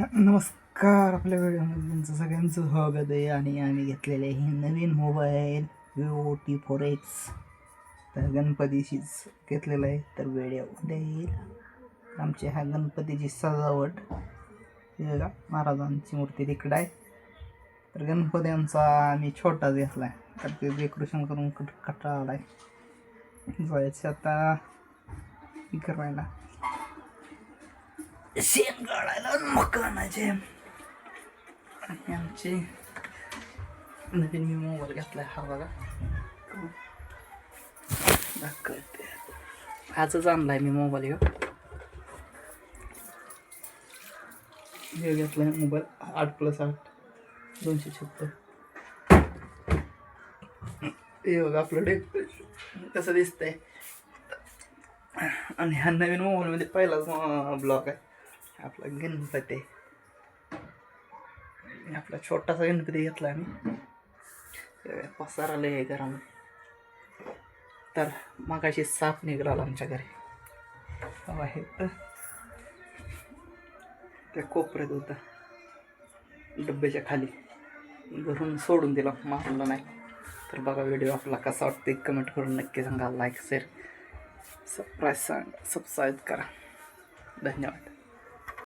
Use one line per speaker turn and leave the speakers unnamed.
नमस्कार आपल्या व्हिडिओमध्ये तुमचं सगळ्यांचं स्वागत आहे. आणि आम्ही घेतलेले हे नवीन mobile Vivo T four X तर गणपतीशीच घेतलेला आहे. तर व्हिडिओ उद्या येईल. आमची ह्या गणपतीची सजावट. बघा महाराजांची मूर्ती तिकडं आहे. तर गणपती आमचा आम्ही छोटाच घेतला आहे तर ते डेकोरेशन करून कट कटाळा आला आहे. जायचं आता करायला शेण काढायला मकानाचे आणि आमचे नवीन मी मोबाईल घातला हा बघा. दाखवते. आजच आणलाय मी मोबाईल हे घेतलाय मोबाईल. आठ प्लस आठ. दोनशे छप्पन. हे बघा आपलं डेकोरेशन कसं दिसतंय. आणि ह्या नवीन मोबाईलमध्ये पहिलाच ब्लॉग आहे. आपला गणपती आपला छोटासा गणपती घेतला आम्ही हे पसार आलं आहे घरामध्ये तर मगाशी साप निघाला आमच्या घरी. आहे तर त्या कोपऱ्यात होता. डब्याच्या खाली. घरून सोडून दिला. मारलं नाही. तर बघा व्हिडिओ आपला कसा वाटते कमेंट करून नक्की सांगा. लाईक शेअर सबस्क्राईब सांगा. सबस्क्राईब करा. धन्यवाद.